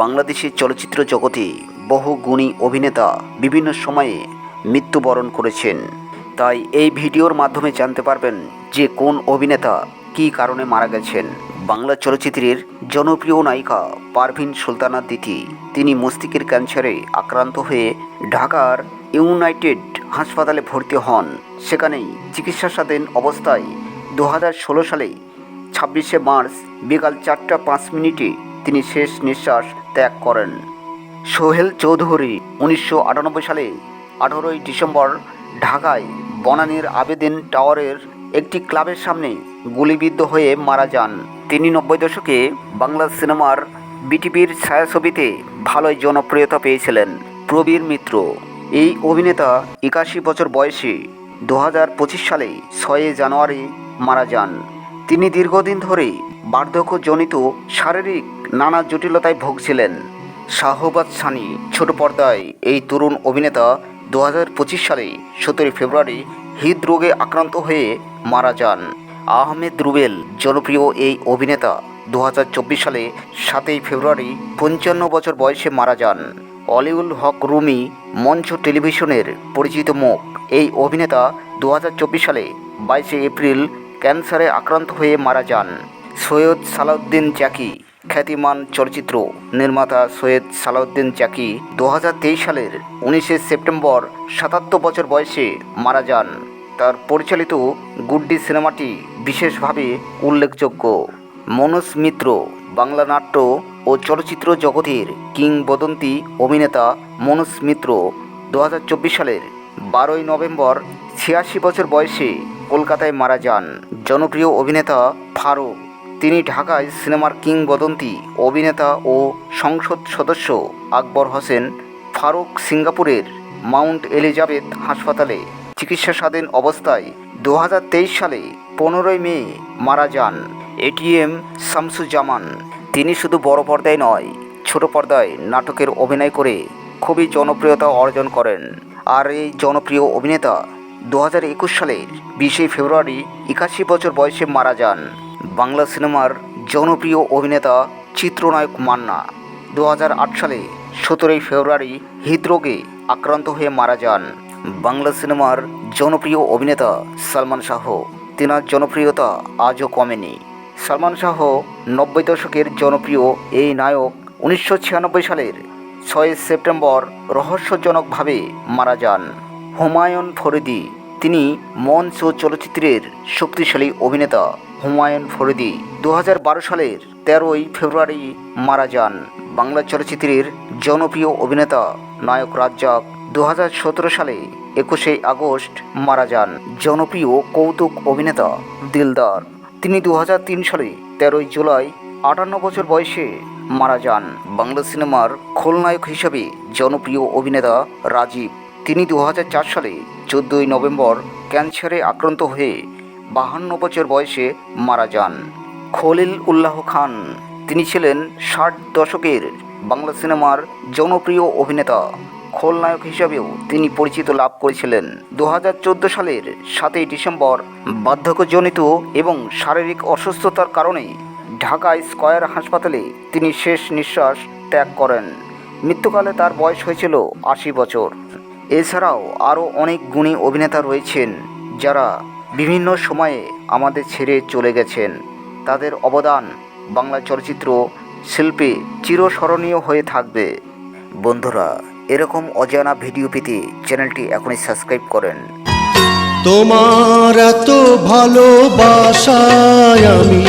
বাংলাদেশের চলচ্চিত্র জগতে বহু গুণী অভিনেতা বিভিন্ন সময়ে মৃত্যুবরণ করেছেন। তাই এই ভিডিওর মাধ্যমে জানতে পারবেন যে কোন অভিনেতা কী কারণে মারা গেছেন। বাংলা চলচ্চিত্রের জনপ্রিয় নায়িকা পারভিন সুলতানা দিতি, তিনি মস্তিষ্কের ক্যান্সারে আক্রান্ত হয়ে ঢাকার ইউনাইটেড হাসপাতালে ভর্তি হন। সেখানেই চিকিৎসাধীন অবস্থায় দু হাজার ষোলো সালে ছাব্বিশে মার্চ বিকাল চারটা পাঁচ মিনিটে তিনি শেষ নিঃশ্বাস ত্যাগ করেন। সোহেল চৌধুরী উনিশশো আটানব্বই সালে আঠারোই ডিসেম্বর ঢাকায় বনানীর আবেদিন টাওয়ারের একটি ক্লাবের সামনে গুলিবিদ্ধ হয়ে মারা যান। তিনি নব্বই দশকে বাংলা সিনেমার বিটিভির ছায়াছবিতে ভালোই জনপ্রিয়তা পেয়েছিলেন। প্রবীর মিত্র, এই অভিনেতা একাশি বছর বয়সে দু হাজার পঁচিশ সালে ছয়ই জানুয়ারি মারা যান। তিনি দীর্ঘদিন ধরে বার্ধক্যজনিত শারীরিক নানা জটিলতায় ভুগছিলেন। শাহবাজ সানি, ছোট পর্দায় এই তরুণ অভিনেতা দু হাজার পঁচিশ সালে সতেরোই ফেব্রুয়ারি হৃদরোগে আক্রান্ত হয়ে মারা যান। আহমেদ রুবেল জনপ্রিয় এই অভিনেতা দু হাজার চব্বিশ সালে সাতই ফেব্রুয়ারি পঞ্চান্ন বছর বয়সে মারা যান। অলিউল হক রুমি, মঞ্চ টেলিভিশনের পরিচিত মুখ। এই অভিনেতা দু হাজার চব্বিশ সালে বাইশে এপ্রিল ক্যান্সারে আক্রান্ত হয়ে মারা যান। সৈয়দ সালাউদ্দিন চ্যাকি খ্যাতিমান চলচ্চিত্র নির্মাতা সৈয়দ সালাউদ্দিন চ্যাকি দু সালের উনিশে সেপ্টেম্বর সাতাত্তর বছর বয়সে মারা যান। তার পরিচালিত গুড্ডি সিনেমাটি বিশেষভাবে উল্লেখযোগ্য। মনোজ মিত্র, বাংলা নাট্য ও চলচ্চিত্র জগতের কিংবদন্তি অভিনেতা মনোজ মিত্র দু হাজার চব্বিশ সালের বারোই নভেম্বর ছিয়াশি বছর বয়সে কলকাতায় মারা যান। জনপ্রিয় অভিনেতা ফারুক তিনি ঢাকায় সিনেমার কিংবদন্তি, অভিনেতা ও সংসদ সদস্য আকবর হোসেন ফারুক সিঙ্গাপুরের মাউন্ট এলিজাবেথ হাসপাতালে চিকিৎসাধীন অবস্থায় দু হাজার তেইশ সালে পনেরোই মে মারা যান। এটিএম শামসুজ্জামান। তিনি শুধু বড় পর্দায় নয়, ছোট পর্দায় নাটকের অভিনয় করে খুবই জনপ্রিয়তা অর্জন করেন। আর এই জনপ্রিয় অভিনেতা দু হাজার একুশ সালের বিশে ফেব্রুয়ারি একাশি বছর বয়সে মারা যান। বাংলা সিনেমার জনপ্রিয় অভিনেতা চিত্রনায়ক মান্না দু হাজার আট সালে সতেরোই ফেব্রুয়ারি হৃদরোগে আক্রান্ত হয়ে মারা যান। বাংলা সিনেমার জনপ্রিয় অভিনেতা সালমান শাহ। তেনার জনপ্রিয়তা আজও কমেনি। সালমান শাহ নব্বই দশকের জনপ্রিয় এই নায়ক উনিশশো ছিয়ানব্বই সালের ছয় সেপ্টেম্বর রহস্যজনকভাবে মারা যান। হুমায়ুন ফরিদি, তিনি মঞ্চ চলচ্চিত্রের শক্তিশালী অভিনেতা। হুমায়ুন ফরিদি। দু হাজার বারো সালের তেরোই ফেব্রুয়ারি মারা যান। বাংলা চলচ্চিত্রের জনপ্রিয় অভিনেতা নায়ক রাজ্জাক দু হাজার সতেরো সালে একুশে আগস্ট মারা যান। জনপ্রিয় কৌতুক অভিনেতা দিলদার। তিনি দু হাজার তিন সালে তেরোই জুলাই আটান্ন বছর বয়সে মারা যান। বাংলা সিনেমার খলনায়ক হিসাবে জনপ্রিয় অভিনেতা রাজীব। তিনি দু হাজার চার সালে চোদ্দোই নভেম্বর ক্যান্সারে আক্রান্ত হয়ে বাহান্ন বছর বয়সে মারা যান। খলিল উল্লাহ খান, তিনি ছিলেন ষাট দশকের বাংলা সিনেমার জনপ্রিয় অভিনেতা। খলনায়ক হিসাবেও তিনি পরিচিত লাভ করেছিলেন। দু হাজার চোদ্দ সালের সাতই ডিসেম্বর বার্ধক্যজনিত এবং শারীরিক অসুস্থতার কারণে ঢাকায় স্কয়ার হাসপাতালে তিনি শেষ নিঃশ্বাস ত্যাগ করেন। মৃত্যুকালে তার বয়স হয়েছিল আশি বছর। এছাড়াও আরও অনেক গুণী অভিনেতা রয়েছেন যারা বিভিন্ন সময়ে আমাদের ছেড়ে চলে গেছেন। তাদের অবদান বাংলা চলচ্চিত্র শিল্পে চিরস্মরণীয় হয়ে থাকবে। বন্ধুরা, এরকম অজানা ভিডিও পেতে চ্যানেলটি এখনই সাবস্ক্রাইব করেন। তোমার এত ভালোবাসায় আমি